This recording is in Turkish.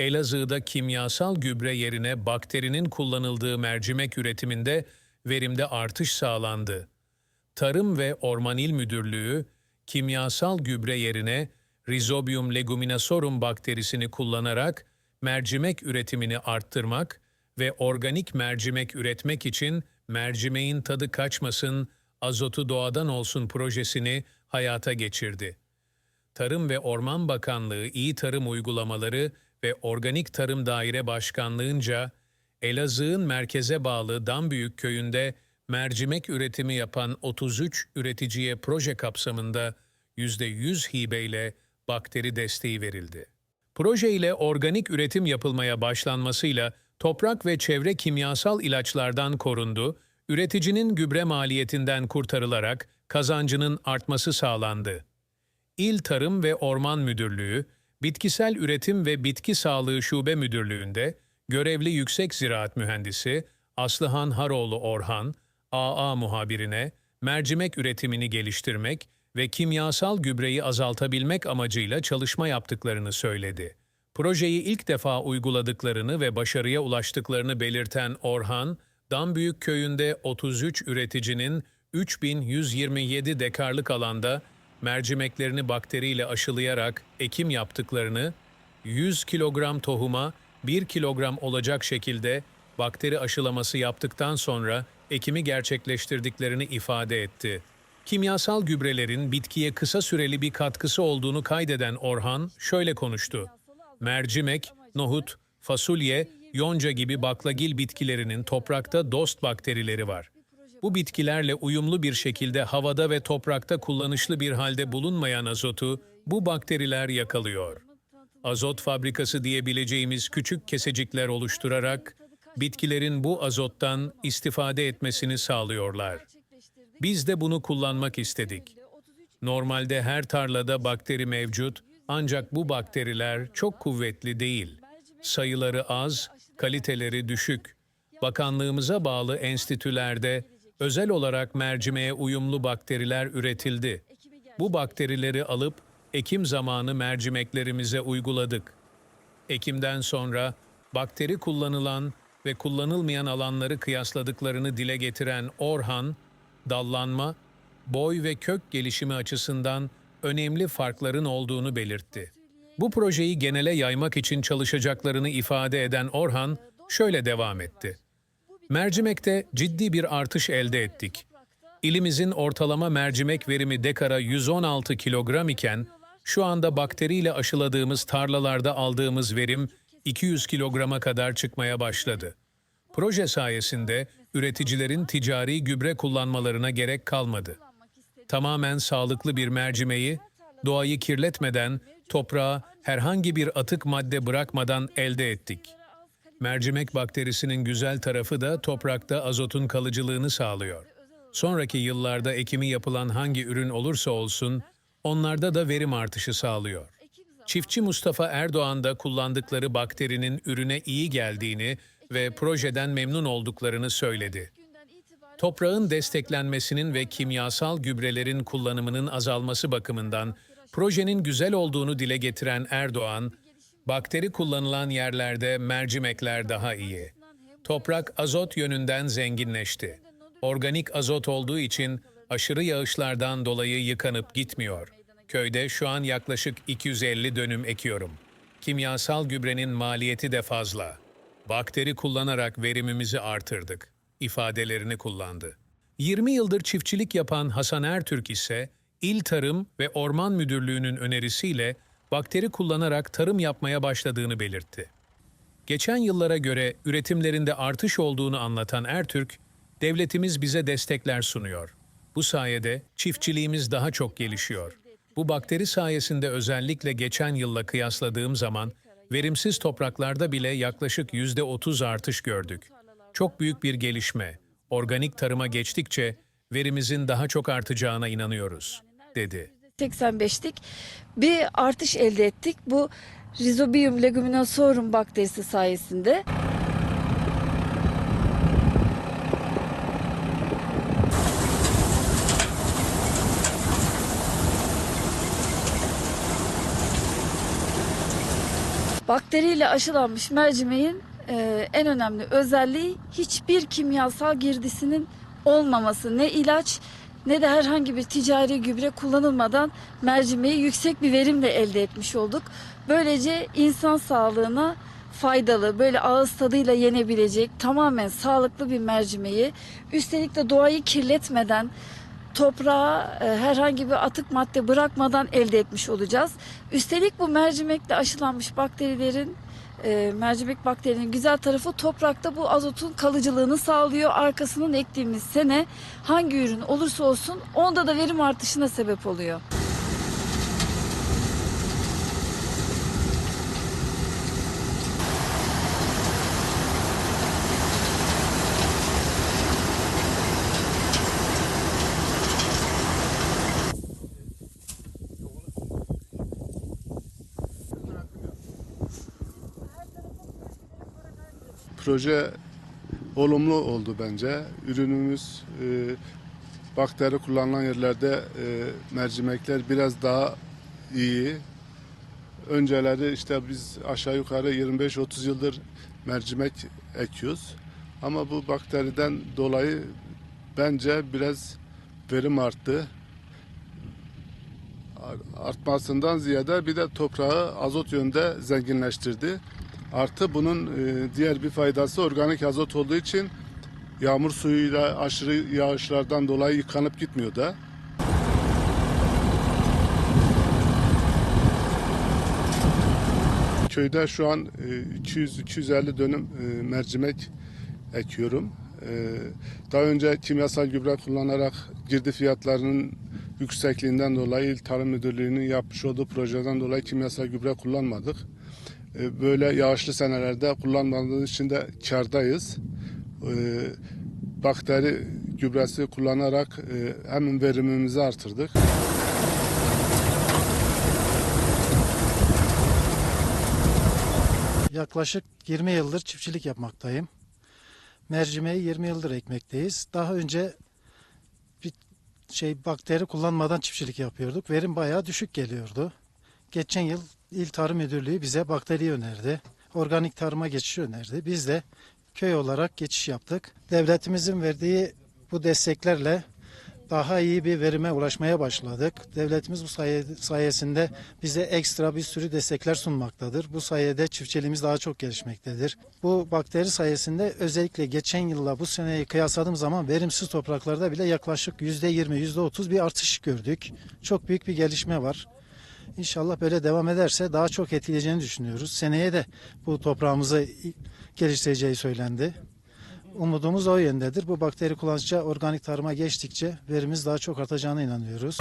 Elazığ'da kimyasal gübre yerine bakterinin kullanıldığı mercimek üretiminde verimde artış sağlandı. Tarım ve Orman İl Müdürlüğü, kimyasal gübre yerine Rhizobium leguminosaurum bakterisini kullanarak mercimek üretimini arttırmak ve organik mercimek üretmek için mercimeğin tadı kaçmasın, azotu doğadan olsun projesini hayata geçirdi. Tarım ve Orman Bakanlığı İyi Tarım Uygulamaları ve Organik Tarım Daire Başkanlığınca Elazığ'ın merkeze bağlı Dambüyük köyünde mercimek üretimi yapan 33 üreticiye proje kapsamında %100 hibeyle bakteri desteği verildi. Proje ile organik üretim yapılmaya başlanmasıyla toprak ve çevre kimyasal ilaçlardan korundu, üreticinin gübre maliyetinden kurtarılarak kazancının artması sağlandı. İl Tarım ve Orman Müdürlüğü, Bitkisel Üretim ve Bitki Sağlığı Şube Müdürlüğü'nde görevli Yüksek Ziraat Mühendisi Aslıhan Haroğlu Orhan, AA muhabirine mercimek üretimini geliştirmek ve kimyasal gübreyi azaltabilmek amacıyla çalışma yaptıklarını söyledi. Projeyi ilk defa uyguladıklarını ve başarıya ulaştıklarını belirten Orhan, Dambüyük köyünde 33 üreticinin 3127 dekarlık alanda mercimeklerini bakteriyle aşılayarak ekim yaptıklarını, 100 kilogram tohuma 1 kilogram olacak şekilde bakteri aşılaması yaptıktan sonra ekimi gerçekleştirdiklerini ifade etti. Kimyasal gübrelerin bitkiye kısa süreli bir katkısı olduğunu kaydeden Orhan şöyle konuştu. Mercimek, nohut, fasulye, yonca gibi baklagil bitkilerinin toprakta dost bakterileri var. Bu bitkilerle uyumlu bir şekilde havada ve toprakta kullanışlı bir halde bulunmayan azotu bu bakteriler yakalıyor. Azot fabrikası diyebileceğimiz küçük kesecikler oluşturarak bitkilerin bu azottan istifade etmesini sağlıyorlar. Biz de bunu kullanmak istedik. Normalde her tarlada bakteri mevcut ancak bu bakteriler çok kuvvetli değil. Sayıları az, kaliteleri düşük. Bakanlığımıza bağlı enstitülerde özel olarak mercimeğe uyumlu bakteriler üretildi. Bu bakterileri alıp ekim zamanı mercimeklerimize uyguladık. Ekimden sonra bakteri kullanılan ve kullanılmayan alanları kıyasladıklarını dile getiren Orhan, dallanma, boy ve kök gelişimi açısından önemli farkların olduğunu belirtti. Bu projeyi genele yaymak için çalışacaklarını ifade eden Orhan şöyle devam etti. Mercimekte ciddi bir artış elde ettik. İlimizin ortalama mercimek verimi dekara 116 kilogram iken şu anda bakteriyle aşıladığımız tarlalarda aldığımız verim 200 kilograma kadar çıkmaya başladı. Proje sayesinde üreticilerin ticari gübre kullanmalarına gerek kalmadı. Tamamen sağlıklı bir mercimeği doğayı kirletmeden, toprağa herhangi bir atık madde bırakmadan elde ettik. Mercimek bakterisinin güzel tarafı da toprakta azotun kalıcılığını sağlıyor. Sonraki yıllarda ekimi yapılan hangi ürün olursa olsun, onlarda da verim artışı sağlıyor. Çiftçi Mustafa Erdoğan da kullandıkları bakterinin ürüne iyi geldiğini ve projeden memnun olduklarını söyledi. Toprağın desteklenmesinin ve kimyasal gübrelerin kullanımının azalması bakımından projenin güzel olduğunu dile getiren Erdoğan, bakteri kullanılan yerlerde mercimekler daha iyi. Toprak azot yönünden zenginleşti. Organik azot olduğu için aşırı yağışlardan dolayı yıkanıp gitmiyor. Köyde şu an yaklaşık 250 dönüm ekiyorum. Kimyasal gübrenin maliyeti de fazla. Bakteri kullanarak verimimizi artırdık ifadelerini kullandı. 20 yıldır çiftçilik yapan Hasan Ertürk ise İl Tarım ve Orman Müdürlüğü'nün önerisiyle bakteri kullanarak tarım yapmaya başladığını belirtti. Geçen yıllara göre üretimlerinde artış olduğunu anlatan Ertürk, devletimiz bize destekler sunuyor. Bu sayede çiftçiliğimiz daha çok gelişiyor. Bu bakteri sayesinde özellikle geçen yılla kıyasladığım zaman verimsiz topraklarda bile yaklaşık yüzde 30 artış gördük. Çok büyük bir gelişme. Organik tarıma geçtikçe verimizin daha çok artacağına inanıyoruz, dedi. 85'lik bir artış elde ettik. Bu Rhizobium leguminosaurum bakterisi sayesinde. Bakteriyle aşılanmış mercimeğin e, en önemli özelliği hiçbir kimyasal girdisinin olmaması. Ne ilaç ne de herhangi bir ticari gübre kullanılmadan mercimeği yüksek bir verimle elde etmiş olduk. Böylece insan sağlığına faydalı, böyle ağız tadıyla yenebilecek tamamen sağlıklı bir mercimeği üstelik de doğayı kirletmeden toprağa e, herhangi bir atık madde bırakmadan elde etmiş olacağız. Üstelik bu mercimekle aşılanmış bakterilerin e, mercimek bakterinin güzel tarafı toprakta bu azotun kalıcılığını sağlıyor. Arkasının ektiğimiz sene hangi ürün olursa olsun onda da verim artışına sebep oluyor. Proje olumlu oldu bence. Ürünümüz e, bakteri kullanılan yerlerde e, mercimekler biraz daha iyi. Önceleri işte biz aşağı yukarı 25-30 yıldır mercimek ekiyoruz. Ama bu bakteriden dolayı bence biraz verim arttı. Ar- Artmasından ziyade bir de toprağı azot yönde zenginleştirdi. Artı bunun e, diğer bir faydası organik azot olduğu için yağmur suyuyla aşırı yağışlardan dolayı yıkanıp gitmiyor da. Köyde şu an e, 200-250 dönüm e, mercimek ekiyorum. E, Daha önce kimyasal gübre kullanarak girdi fiyatlarının yüksekliğinden dolayı İl Tarım Müdürlüğü'nün yapmış olduğu projeden dolayı kimyasal gübre kullanmadık. E, Böyle yağışlı senelerde kullanmadığımız için de kardayız. E, Bakteri gübresi kullanarak e, hem verimimizi artırdık. Yaklaşık 20 yıldır çiftçilik yapmaktayım. Mercimeği 20 yıldır ekmekteyiz. Daha önce bir şey bakteri kullanmadan çiftçilik yapıyorduk. Verim bayağı düşük geliyordu. Geçen yıl İl Tarım Müdürlüğü bize bakteri önerdi. Organik tarıma geçiş önerdi. Biz de köy olarak geçiş yaptık. Devletimizin verdiği bu desteklerle daha iyi bir verime ulaşmaya başladık. Devletimiz bu saye- sayesinde bize ekstra bir sürü destekler sunmaktadır. Bu sayede çiftçiliğimiz daha çok gelişmektedir. Bu bakteri sayesinde özellikle geçen yılla bu seneyi kıyasladığım zaman verimsiz topraklarda bile yaklaşık %20, %30 bir artış gördük. Çok büyük bir gelişme var. İnşallah böyle devam ederse daha çok etkileyeceğini düşünüyoruz. Seneye de bu toprağımızı geliştireceği söylendi. Umudumuz o yöndedir. Bu bakteri kullanıcı organik tarıma geçtikçe verimiz daha çok artacağına inanıyoruz.